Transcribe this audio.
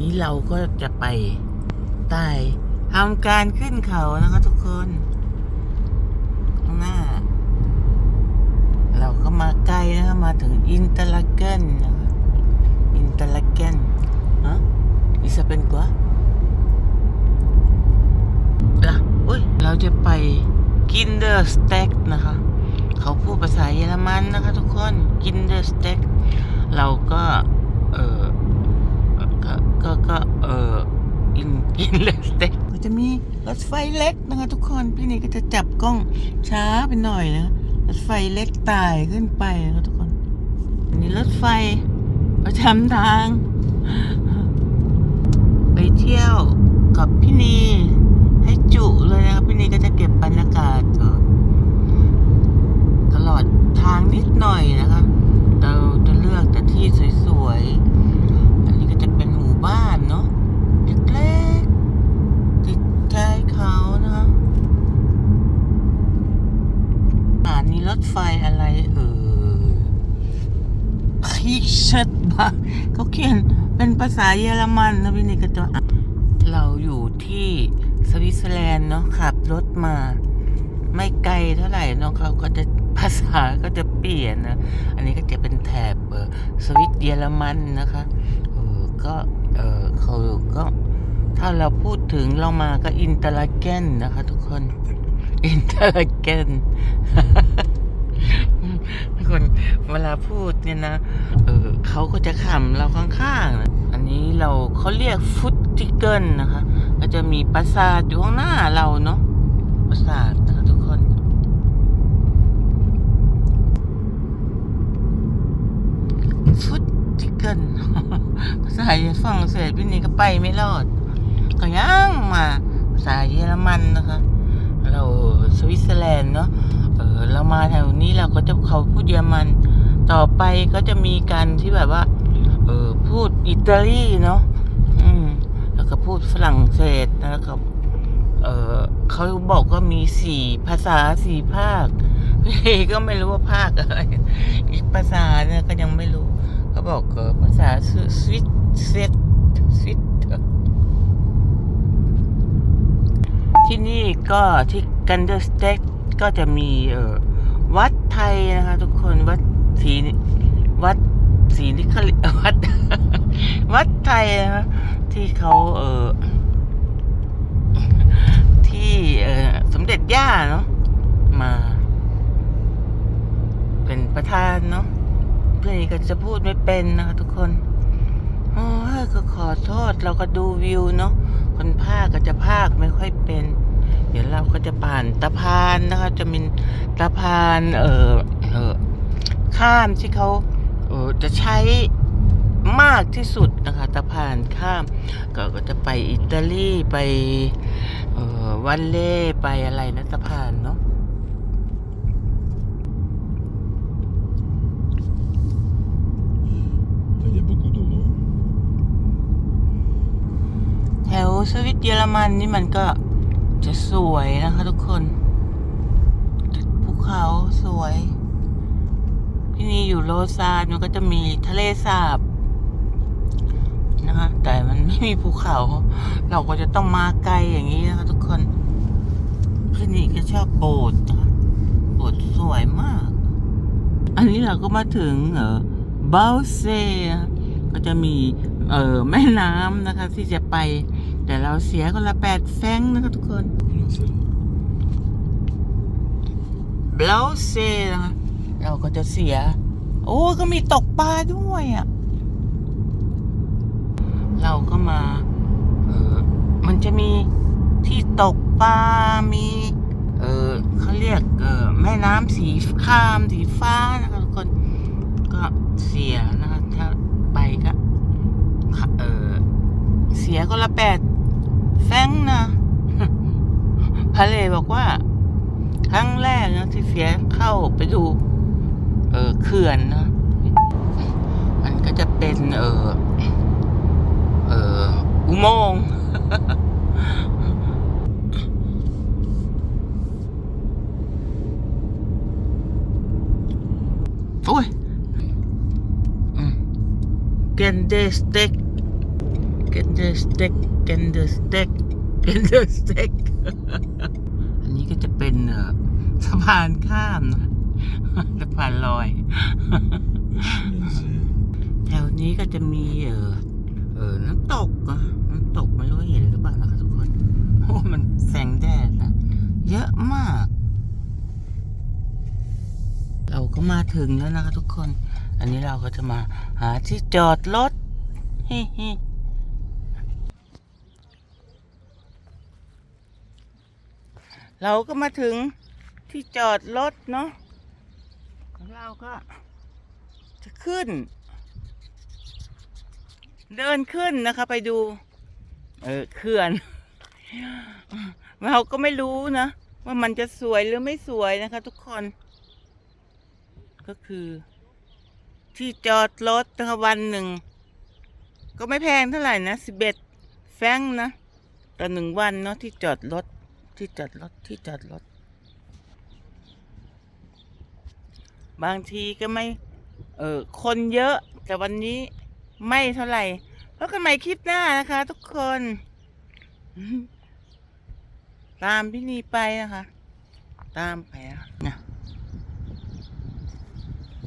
นี้เราก็จะไปใต้ทำการขึ้นเขานะคะทุกคนข้างหน้า เราก็มาใกล้นะคะมาถึงอินเตอร์ลเกนนะคะอินเตอร์ลเกนฮะอิสเป็นกว่าอะอุ้ยเราจะไปกินเดอร์สเต็กนะคะ เขาพูดภาษาเยอรมันนะคะทุกคนกินเดอร์สเต็กเราก็เออ ก็ก็ก็เออกินกินเลยสเต็กก็จะมีรถไฟเล็กนะคะทุกคนพี่นี่ก็จะจับกล้องช้าไปหน่อยนะรถไฟเล็กตายขึ้นไปนะคะทุกคนอันนี้รถไฟประจำทาง ไปเที่ยวกับพี่นีให้จุเลยนะครับพี่นีก็จะเก็บบรรยากาศตลอดทางนิดหน่อยนะคะ เราจะเลือกแต่ที่สวยๆ อันนี้ก็จะเป็นหมู่บ้านเนาะเล็กๆติดชายเขานะคะอ่านนี้รถไฟอะไรเอ่ย คิกเชตบาเขาเขียนเป็นภาษาเยอรมันนะพี่นี่ก็จะอ่านเราอยู่ที่สวิตเซอร์แลนด์เนาะขับรถมา ไม่ไกลเท่าไหร่เนาะเขาก็จะภาษาก็จะเปลี่ยนนะ อันนี้ก็จะเป็นแถบสวิตเยอรมันนะคะเออก็เออเขาก็ถ้าเราพูดถึงเรามาก็อินเตอร์ลเกนนะคะ ทุกคน อินเตอร์ลเกน คนเวลาพูดเนี่ยนะเออเขาก็จะขำเราข้างๆนะอันนี้เราเขาเรียกฟุตติเกิลนะคะ ก็จะมีปราสาทอยู่ข้างหน้าเราเนาะปราสาทนะคะทุกคนฟุตติเกิลภาษาฝรั่งเศสพี่นี่ก็ไปไม่รอดก็ยังมาภาษาเยอรมันนะคะ เราสวิตเซอร์แลนด์เนาะ ออเรามาแถวนี้เราก็จะเขาพูดเยอรมัน ต่อไปก็จะมีการที่แบบว่า เออพูดอิตาลีเนาะอืมแล้วก็พูดฝรั่งเศสแล้วก็เออเขาบอกว่ามีสี่ภาษาสี่ภาคพี่ก็ไม่รู้ว่าภาคอะไรอีกภาษาเนี่ยก็ยังไม่รู้เขาบอกเออภาษาสวิตเซตสวิตที่นี่ก็ที่กันเดอร์สเต็ก ก็จะมีเออวัดไทยนะคะทุกคนวัดศรีวัดศรีนิคลิวัด วัดไทยนะคะที่เขาเออที่เออสมเด็จย่าเนาะมา เป็นประธานเนาะเพื่อนก็จะพูดไม่เป็นนะคะทุกคนโอ้ก็ขอโทษเราก็ดูวิวเนาะคนภาคก็จะภาคไม่ค่อยเป็น เดี๋ยวเราก็จะผ่านตะพานนะคะ จะมีตะพานเออเออข้ามที่เขาเออจะใช้มากที่สุดนะคะตะพานข้าม ก็ก็จะไปอิตาลีไปเออวันเล่ไปอะไรนะตะพานเนาะ Il y a beaucoup d'eau. hein. แถวสวิตเยอรมันนี่มันก็ จะสวยนะคะทุกคนภูเขาสวย ที่นี่อยู่โลซานมันก็จะมีทะเลสาบนะคะ แต่มันไม่มีภูเขา เราก็จะต้องมาไกลอย่างนี้นะคะทุกคนที่นี่ก็ชอบโบสถ์นะคะโบสถ์สวยมาก อันนี้เราก็มาถึงเออเบลเซก็จะมีเออแม่น้ำนะคะ ที่จะไป แต่เราเสียคนละแปดแฟงนะคะทุกคนเบลเซนะคะเราก็จะเสีย โอ้ก็มีตกปลาด้วยอะ เราก็มา เออมันจะมีที่ตกปลา มี เออเขาเรียก เออแม่น้ำสีครามสีฟ้านะคะทุกคน ก็เสียนะคะ ถ้าไปก็ เออเสียคนละแปดแฟรงค์นะ พาเลบอกว่า ครั้งแรกนะที่เสียเข้าไปดู เออเขื่อนนะมันก็จะเป็น เออเอออุโมงค์โอ้ยเกนเดสเต็ก get the steak get the steak get the steak อันนี้ก็จะเป็นเอ่อสะพานข้ามนะสะพานลอย แถวนี้ก็จะมีเออเออน้ำตกอะน้ำตกไม่รู้เห็นหรือเปล่านะคะทุกคนโอ้มันแสงแดดนะเยอะมาก เราก็มาถึงแล้วนะคะทุกคน อันนี้เราก็จะมาหาที่จอดรถฮิฮิ เราก็มาถึงที่จอดรถเนาะเราก็จะขึ้น เดินขึ้นนะคะ ไปดู เออเขื่อน เราก็ไม่รู้นะ ว่ามันจะสวยหรือไม่สวยนะคะ ทุกคน ก็คือ ที่จอดรถนะคะวันหนึ่ง ก็ไม่แพงเท่าไหร่นะสิบเอ็ดแฟงนะต่อหนึ่งวันเนาะที่จอดรถ ที่จอดรถที่จอดรถ บางทีก็ไม่ เออคนเยอะ แต่วันนี้ไม่เท่าไหร่แล้วกันใหม่คลิปหน้านะคะ ทุกคน ตามพี่นีไปนะคะ ตามไปอะนะ